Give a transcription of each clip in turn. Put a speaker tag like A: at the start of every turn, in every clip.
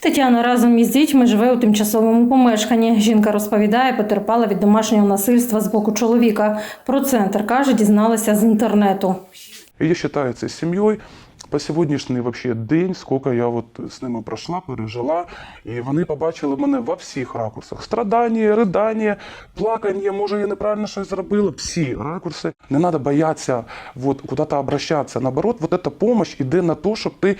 A: Тетяна разом із дітьми живе у тимчасовому помешканні. Жінка розповідає, потерпала від домашнього насильства з боку чоловіка. Про центр каже, дізналася з інтернету.
B: Я вважаю це сім'єю. По сьогоднішній вообще день, скільки я от з ними пройшла, пережила, і вони побачили мене во всіх ракурсах: страдання, ридання, плакання, може я неправильно щось зробила. Всі ракурси. Не треба боятися от, куди-то обращатися. Наоборот, вот эта допомога йде на те, щоб ти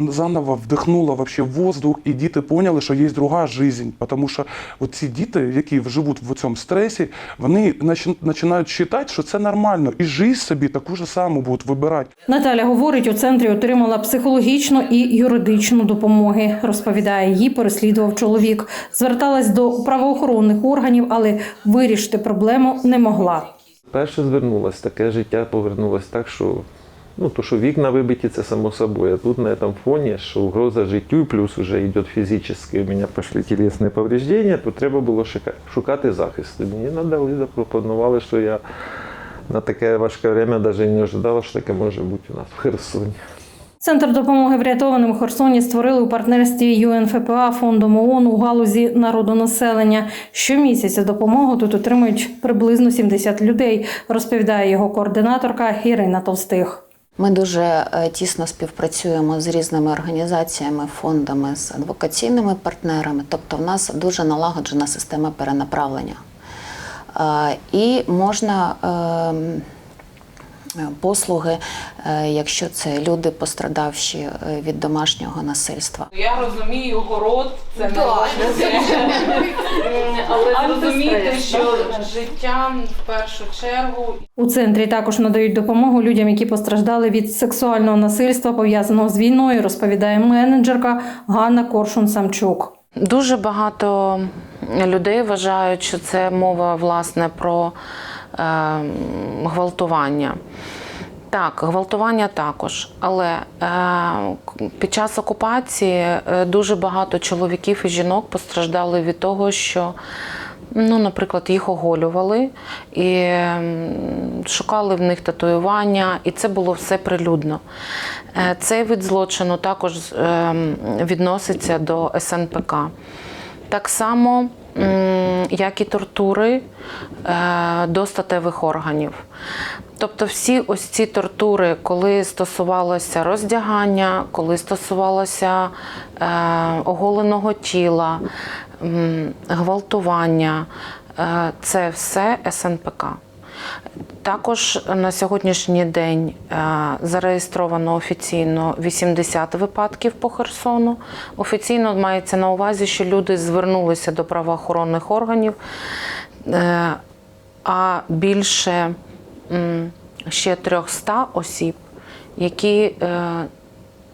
B: заново вдихнула вообще воздух, і діти поняли, що є друга життя. Тому що ці діти, які живуть в цьому стресі, вони починають вважати, що це нормально, і життя собі таку ж саму будуть вибирати.
A: Наталя говорить, у центрі отримала психологічну і юридичну допомоги. Розповідає, її переслідував чоловік. Зверталась до правоохоронних органів, але вирішити проблему не могла.
C: Перше звернулось, таке життя повернулось так, що ну, то, що вікна вибиті, це само собою. А тут на цьому фоні, що угроза життю, плюс вже йде фізичний, у мене пішли тілесні повреждення, то треба було шукати захист. Мені надали, запропонували, що я на таке важке время навіть не ожидала, що таке може бути у нас в Херсоні.
A: Центр допомоги врятованим у Херсоні створили у партнерстві ЮНФПА фондом ООН у галузі народонаселення. Щомісяця допомогу тут отримують приблизно 70 людей, розповідає його координаторка Ірина Товстих.
D: Ми дуже е, тісно співпрацюємо з різними організаціями, фондами, з адвокаційними партнерами. Тобто, в нас дуже налагоджена система перенаправлення. І можна ем, послуги, е, якщо це люди пострадавші е, від домашнього насильства.
E: Я розумію, город це не. Але зрозумійте, що життя в першу чергу
A: У центрі також надають допомогу людям, які постраждали від сексуального насильства, пов'язаного з війною, розповідає менеджерка Ганна Коршун-Самчук.
F: Дуже багато людей вважають, що це мова власне про е, гвалтування. Так, гвалтування також, але е, під час окупації е, дуже багато чоловіків і жінок постраждали від того, що, ну, наприклад, їх оголювали і шукали в них татуювання, і це було все прилюдно. Е, Цей вид злочину також е, відноситься до СНПК. Так само, як і тортури е, до статевих органів. Тобто всі ось ці тортури, коли стосувалося роздягання, коли стосувалося е, оголеного тіла, гвалтування, е, це все СНПК. Також на сьогоднішній день е, зареєстровано офіційно 80 випадків по Херсону. Офіційно мається на увазі, що люди звернулися до правоохоронних органів, е, а більше ще 300 осіб, які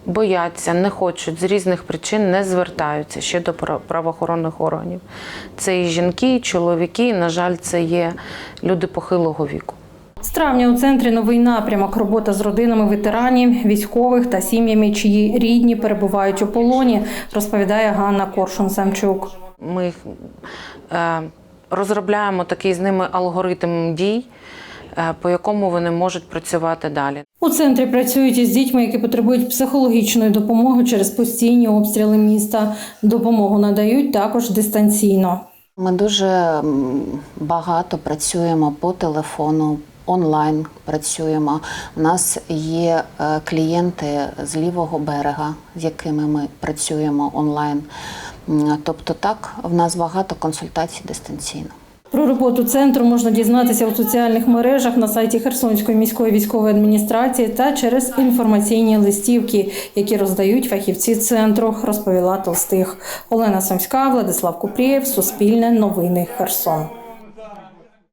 F: бояться, не хочуть з різних причин не звертаються ще до прав- правоохоронних органів. Це і жінки, і чоловіки, і, на жаль, це є люди похилого віку.
A: З травня у центрі новий напрямок робота з родинами ветеранів, військових та сім'ями, чиї рідні перебувають у полоні, розповідає Ганна Коршун-Самчук.
F: Ми е, розробляємо такий з ними алгоритм дій, по якому вони можуть працювати далі.
A: У центрі працюють із дітьми, які потребують психологічної допомоги через постійні обстріли міста. Допомогу надають також дистанційно.
D: Ми дуже багато працюємо по телефону. Онлайн працюємо. У нас є е, клієнти з лівого берега, з якими ми працюємо онлайн. Тобто, так, в нас багато консультацій дистанційно.
A: Про роботу центру можна дізнатися у соціальних мережах на сайті Херсонської міської військової адміністрації та через інформаційні листівки, які роздають фахівці центру, розповіла Толстих. Олена Сомська, Владислав Купрієв, Суспільне новини Херсон.